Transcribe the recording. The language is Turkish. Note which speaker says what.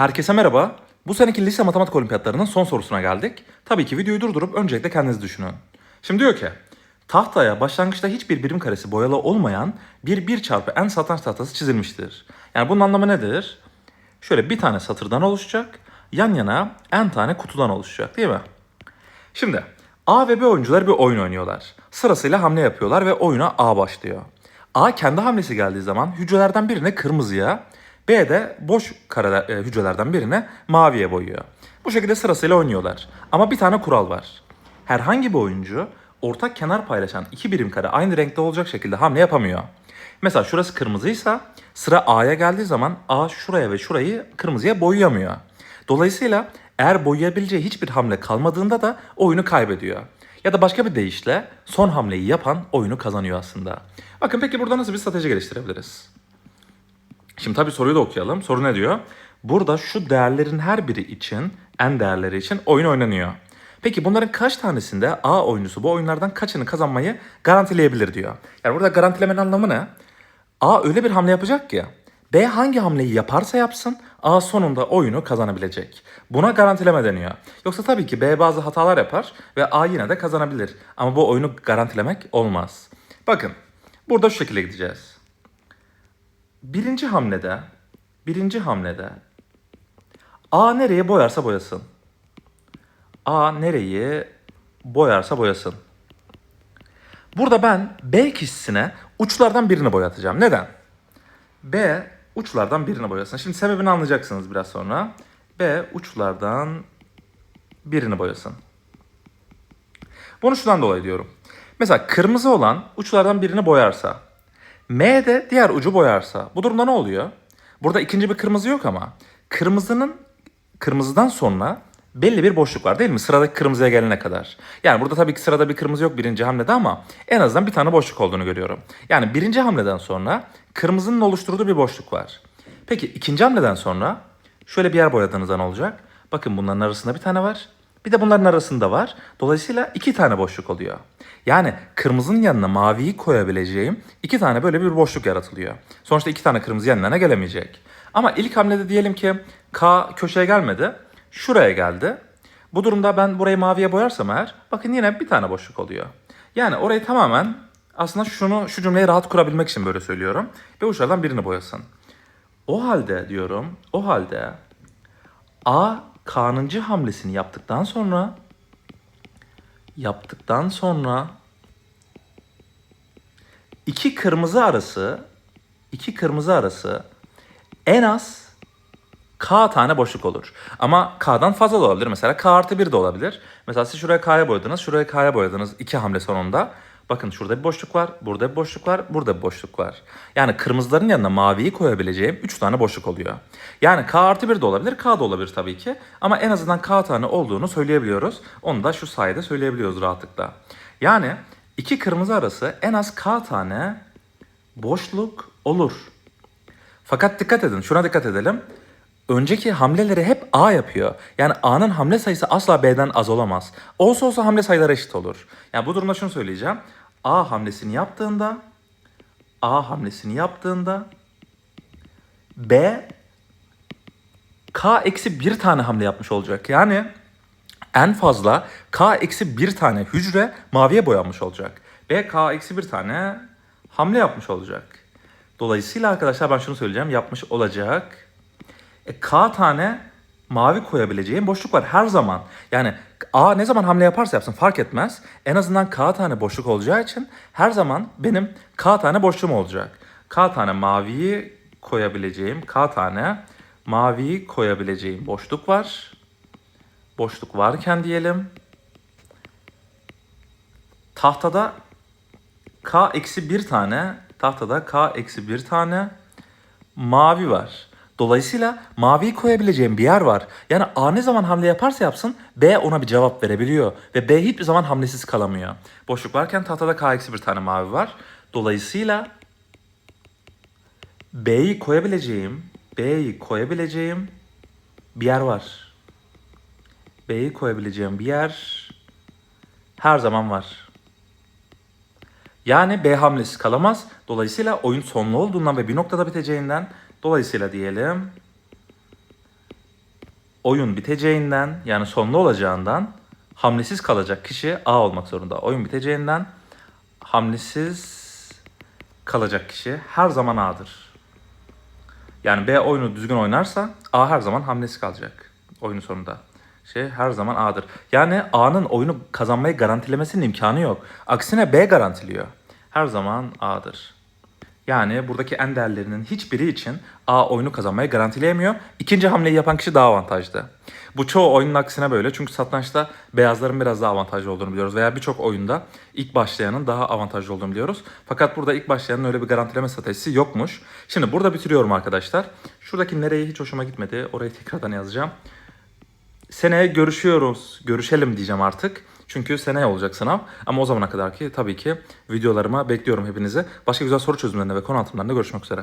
Speaker 1: Herkese merhaba. Bu seneki lise matematik olimpiyatlarının son sorusuna geldik. Tabii ki videoyu durdurup öncelikle kendiniz düşünün. Şimdi diyor ki, tahtaya başlangıçta hiçbir birim karesi boyalı olmayan bir 1 çarpı n satranç tahtası çizilmiştir. Yani bunun anlamı nedir? Şöyle bir tane satırdan oluşacak, yan yana n tane kutudan oluşacak değil mi? Şimdi A ve B oyuncular bir oyun oynuyorlar. Sırasıyla hamle yapıyorlar ve oyuna A başlıyor. A kendi hamlesi geldiği zaman hücrelerden birine kırmızıya, B de boş kareler, e, hücrelerden birine maviye boyuyor. Bu şekilde sırasıyla oynuyorlar. Ama bir tane kural var. Herhangi bir oyuncu ortak kenar paylaşan iki birim kare aynı renkte olacak şekilde hamle yapamıyor. Mesela şurası kırmızıysa sıra A'ya geldiği zaman A şuraya ve şurayı kırmızıya boyayamıyor. Dolayısıyla eğer boyayabileceği hiçbir hamle kalmadığında da oyunu kaybediyor. Ya da başka bir deyişle son hamleyi yapan oyunu kazanıyor aslında. Bakın peki burada nasıl bir strateji geliştirebiliriz? Şimdi tabii soruyu da okuyalım. Soru ne diyor? Burada şu değerlerin her biri için, n değerleri için oyun oynanıyor. Peki bunların kaç tanesinde A oyuncusu bu oyunlardan kaçını kazanmayı garantileyebilir diyor. Yani burada garantilemenin anlamı ne? A öyle bir hamle yapacak ki B hangi hamleyi yaparsa yapsın A sonunda oyunu kazanabilecek. Buna garantileme deniyor. Yoksa tabii ki B bazı hatalar yapar ve A yine de kazanabilir. Ama bu oyunu garantilemek olmaz. Bakın burada şu şekilde gideceğiz. Birinci hamlede, birinci hamlede A nereye boyarsa boyasın. A nereyi boyarsa boyasın. Burada ben B kişisine uçlardan birini boyatacağım. Neden? B uçlardan birini boyasın. Şimdi sebebini anlayacaksınız biraz sonra. B uçlardan birini boyasın. Bunu şundan dolayı diyorum. Mesela kırmızı olan uçlardan birini boyarsa, M de diğer ucu boyarsa bu durumda ne oluyor? Burada ikinci bir kırmızı yok ama kırmızının kırmızıdan sonra belli bir boşluk var değil mi? Sıradaki kırmızıya gelene kadar. Yani burada tabii ki sırada bir kırmızı yok birinci hamlede ama en azından bir tane boşluk olduğunu görüyorum. Yani birinci hamleden sonra kırmızının oluşturduğu bir boşluk var. Peki ikinci hamleden sonra şöyle bir yer boyadığınızda ne olacak? Bakın bunların arasında bir tane var. Bir de bunların arasında var. Dolayısıyla iki tane boşluk oluyor. Yani kırmızının yanına maviyi koyabileceğim iki tane böyle bir boşluk yaratılıyor. Sonuçta iki tane kırmızı yan yana gelemeyecek. Ama ilk hamlede diyelim ki K köşeye gelmedi. Şuraya geldi. Bu durumda ben burayı maviye boyarsam eğer bakın yine bir tane boşluk oluyor. Yani orayı tamamen aslında şunu şu cümleyi rahat kurabilmek için böyle söylüyorum. Ve uçlardan birini boyasın. O halde diyorum, o halde A K'nıncı hamlesini yaptıktan sonra yaptıktan sonra iki kırmızı arası iki kırmızı arası en az K tane boşluk olur. Ama K'dan fazla da olabilir. Mesela K artı 1 de olabilir. Mesela siz şuraya K'ya boyadınız, şuraya K'ya boyadınız iki hamle sonunda. Bakın şurada bir boşluk var, burada bir boşluk var, burada bir boşluk var. Yani kırmızıların yanına maviyi koyabileceğim 3 tane boşluk oluyor. Yani K artı 1 de olabilir, K da olabilir tabii ki. Ama en azından K tane olduğunu söyleyebiliyoruz. Onu da şu sayede söyleyebiliyoruz rahatlıkla. Yani iki kırmızı arası en az K tane boşluk olur. Fakat dikkat edin, şuna dikkat edelim. Önceki hamleleri hep A yapıyor. Yani A'nın hamle sayısı asla B'den az olamaz. Olsa olsa hamle sayıları eşit olur. Yani bu durumda şunu söyleyeceğim. A hamlesini yaptığında A hamlesini yaptığında B K eksi bir tane hamle yapmış olacak. Yani en fazla K eksi bir tane hücre maviye boyanmış olacak. B K eksi bir tane hamle yapmış olacak. Dolayısıyla arkadaşlar ben şunu söyleyeceğim. Yapmış olacak. E, K tane mavi koyabileceğim boşluk var her zaman. Yani A ne zaman hamle yaparsa yapsın fark etmez. En azından K tane boşluk olacağı için her zaman benim K tane boşluğum olacak. K tane maviyi koyabileceğim, K tane maviyi koyabileceğim boşluk var. Boşluk varken diyelim. Tahtada K eksi bir tane, tahtada K eksi bir tane mavi var. Dolayısıyla maviyi koyabileceğim bir yer var. Yani A ne zaman hamle yaparsa yapsın B ona bir cevap verebiliyor. Ve B hiçbir zaman hamlesiz kalamıyor. Boşluk varken tahtada K eksi bir tane mavi var. Dolayısıyla B'yi koyabileceğim, B'yi koyabileceğim bir yer var. B'yi koyabileceğim bir yer her zaman var. Yani B hamlesi kalamaz. Dolayısıyla oyun sonlu olduğundan ve bir noktada biteceğinden dolayısıyla diyelim oyun biteceğinden yani sonlu olacağından hamlesiz kalacak kişi A olmak zorunda. Oyun biteceğinden hamlesiz kalacak kişi her zaman A'dır. Yani B oyunu düzgün oynarsa A her zaman hamlesiz kalacak oyunun sonunda. Şey her zaman A'dır. Yani A'nın oyunu kazanmayı garantilemesinin imkanı yok. Aksine B garantiliyor. Her zaman A'dır. Yani buradaki en değerlerinin hiçbiri için A oyunu kazanmayı garantileyemiyor. İkinci hamleyi yapan kişi daha avantajlı. Bu çoğu oyunun aksine böyle. Çünkü satrançta beyazların biraz daha avantajlı olduğunu biliyoruz. Veya birçok oyunda ilk başlayanın daha avantajlı olduğunu biliyoruz. Fakat burada ilk başlayanın öyle bir garantileme stratejisi yokmuş. Şimdi burada bitiriyorum arkadaşlar. Şuradaki nereye hiç hoşuma gitmedi. Orayı tekrardan yazacağım. Seneye görüşüyoruz, görüşelim diyeceğim artık. Çünkü seneye olacak sınav. Ama o zamana kadar ki tabii ki videolarıma bekliyorum hepinizi. Başka güzel soru çözümlerinde ve konu anlatımlarında görüşmek üzere.